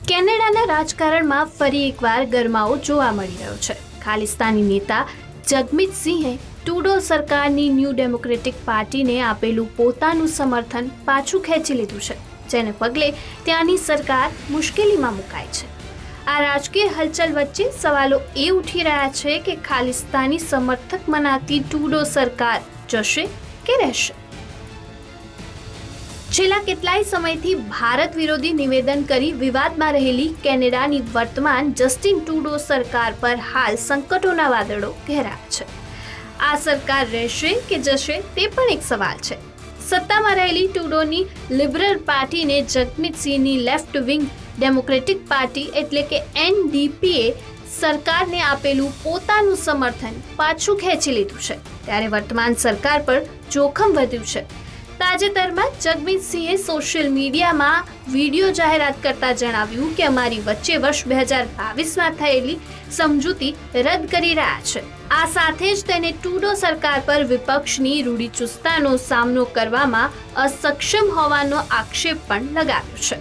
પાકિસ્તાનના રાજકારણમાં ફરી એકવાર ગરમાવો જોવા મળી રહ્યો છે. ખાલિસ્તાની નેતા જગમીત સિંહે ટુડો સરકારની ન્યૂ ડેમોક્રેટિક પાર્ટીને આપેલું પોતાનું સમર્થન પાછું ખેંચી લીધું છે, જેને પગલે ત્યાંની સરકાર મુશ્કેલીમાં મુકાય છે. આ રાજકીય હલચલ વચ્ચે સવાલો એ ઉઠી રહ્યા છે કે ખાલિસ્તાની સમર્થક મનાતી ટુડો સરકાર જશે કે રહેશે? છેલ્લા કેટલાય સમયથી ભારત વિરોધી નિવેદન કરી વિવાદમાં રહેલી કેનેડાની વર્તમાન જસ્ટિન ટુડો સરકાર પર હાલ સંકટોના વાદળો ઘેરા છે. આ સરકાર રહેશે કે જશે તે પણ એક સવાલ છે. સત્તામાં રહેલી ટુડોની લિબરલ પાર્ટીને જગમીત સિંહની લેફ્ટ વિંગ ડેમોક્રેટિક પાર્ટી એટલે કે એનડીપીએ સરકારને આપેલું પોતાનું સમર્થન પાછું ખેંચી લીધું છે. ત્યારે વર્તમાન સરકાર પર જોખમ વધ્યું છે. તાજેતરમાં જગમીતસિંહે સોશિયલ મીડિયામાં વીડિયો જાહેરાત કરતા જણાવ્યું કે અમારી વચ્ચે વર્ષ બે હજાર બાવીસમાં થયેલી સમજૂતી રદ કરી રહ્યા છે. આ સાથે જ તેને ટુડો સરકાર પર વિપક્ષની રૂઢિચુસ્તતાનો સામનો કરવામાં અસક્ષમ હોવાનો આક્ષેપ પણ લગાવ્યો છે.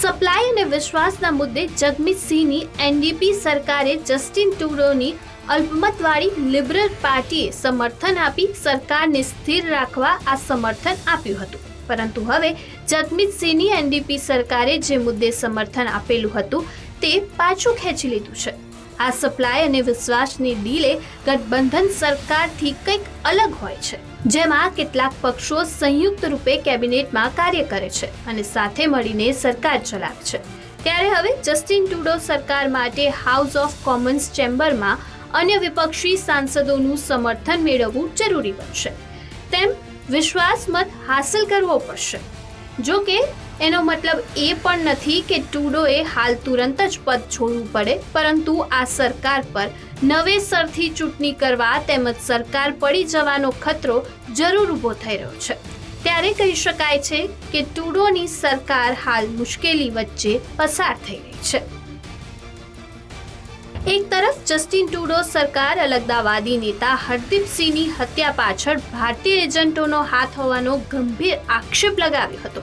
સપ્લાય અને વિશ્વાસના મુદ્દે જગમીત સિંહની એનડીપી સરકારે જસ્ટિન ટુડોની અલ્પમતવાળી લિબરલ પાર્ટીએ સમર્થન આપી સરકારને સ્થિર રાખવા આ સમર્થન આપ્યું હતું. પરંતુ હવે જગમીતસિંહની એનડીપી સરકારે જે મુદ્દે સમર્થન આપેલું હતું તે પાછું ખેંચી લીધું છે. આ સપ્લાય અને વિશ્વાસની ડીલે ગઠબંધન સરકારથી કંઈક અલગ હોય છે, જેમાં કેટલાક પક્ષો સંયુક્ત રૂપે કેબિનેટમાં કાર્ય કરે છે અને સાથે મળીને સરકાર ચલાવે છે. ત્યારે હવે જસ્ટિન ટુડો સરકાર માટે હાઉસ ઓફ કોમન્સ ચેમ્બરમાં અન્ય વિપક્ષી સાંસદોનું સમર્થન મેળવવું જરૂરી બનશે. તેમ વિશ્વાસ મત હાંસલ કરવો પડશે. જો કે, એનો મતલબ એ પણ નથી કે ટુડોએ હાલ તુરંત જ પદ છોડવું પડે, પરંતુ આ સરકાર પર નવેસરથી ચૂંટણી કરવા તેમજ સરકાર પડી જવાનો ખતરો જરૂર ઊભો થઈ રહ્યો છે. ત્યારે કહી શકાય છે કે ટુડોની સરકાર હાલ મુશ્કેલી વચ્ચે પસાર થઈ રહી છે. એક તરફ જસ્ટિન ટુડો સરકાર અલગદાવાદી નેતા હરદીપસિંહની હત્યા પાછળ ભારતીય એજન્ટોનો હાથ હોવાનો ગંભીર આક્ષેપ લગાવ્યો હતો,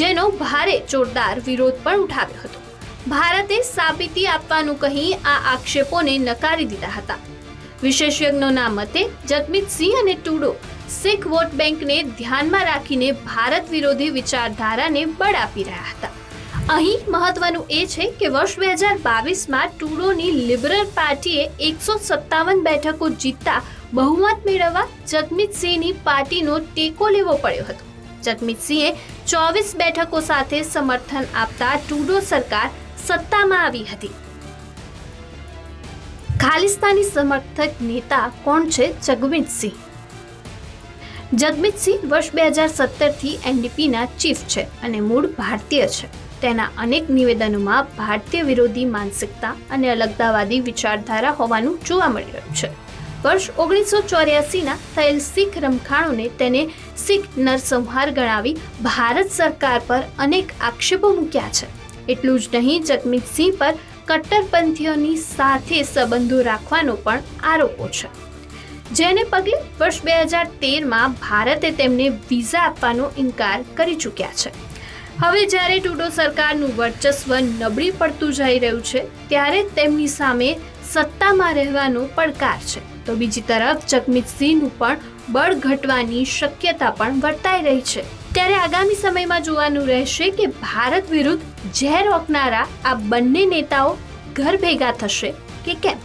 જેનો ભારે જોરદાર વિરોધ પણ ઉઠાવ્યો હતો. ભારતે સાબિતી આપવાનું કહી આ આક્ષેપોને નકારી દીધા હતા. વિશેષજ્ઞોના મતે, જગમીત સિંહ અને ટુડો શીખ વોટ બેંકને ધ્યાનમાં રાખીને ભારત વિરોધી વિચારધારાને બળ આપી રહ્યા હતા. અહીં મહત્વનું એ છે કે વર્ષ બે હજાર બાવીસમાં ટુડોની લિબરલ પાર્ટીએ એકસો સત્તાવન બેઠકો જીતતા બહુમત મેળવવા જગમીત સિંહની પાર્ટીનો ટેકો લેવો પડ્યો હતો. જગમીત સિંહે ચોવીસ બેઠકો સાથે સમર્થન આપતા ટુડો સરકાર સત્તામાં આવી હતી. ખાલિસ્તાની સમર્થક નેતા કોણ છે? જગમીત સિંહ જગમીત સિંહ વર્ષ બે હજાર સત્તરથી એનડીપીના ચીફ છે અને મૂળ ભારતીય છે. તેના અનેક નિવેદનોમાં ભારતીય વિરોધી માનસિકતા અને અલગતાવાદી વિચારધારા હોવાનું જોવા મળી રહ્યું છે. વર્ષ ઓગણીસો ચોર્યાસીના થયેલ શીખ રમખાણોને તેને શીખ નરસંહાર ગણાવી ભારત સરકાર પર અનેક આક્ષેપો મૂક્યા છે. એટલું જ નહીં જગમીતસિંહ પર કટ્ટરપંથીઓની સાથે સંબંધો રાખવાનો પણ આરોપો છે. જેને પગલે વર્ષ બે હજાર તેરમાં ભારતે તેમને વિઝા આપવાનો ઇનકાર કરી ચૂક્યા છે. હવે જ્યારે ટુડો સરકારનું વર્ચસ્વ નબળી પડતું જઈ રહ્યું છે, ત્યારે તેમની સામે સત્તામાં રહેવાનો પડકાર છે. તો બીજી તરફ જગમીત સિંહનું પણ બળ ઘટવાની શક્યતા પણ વર્તાઈ રહી છે. ત્યારે આગામી સમયમાં જોવાનું રહેશે કે ભારત વિરુદ્ધ ઝેર ઓકનારા આ બંને નેતાઓ ઘર ભેગા થશે કે કેમ?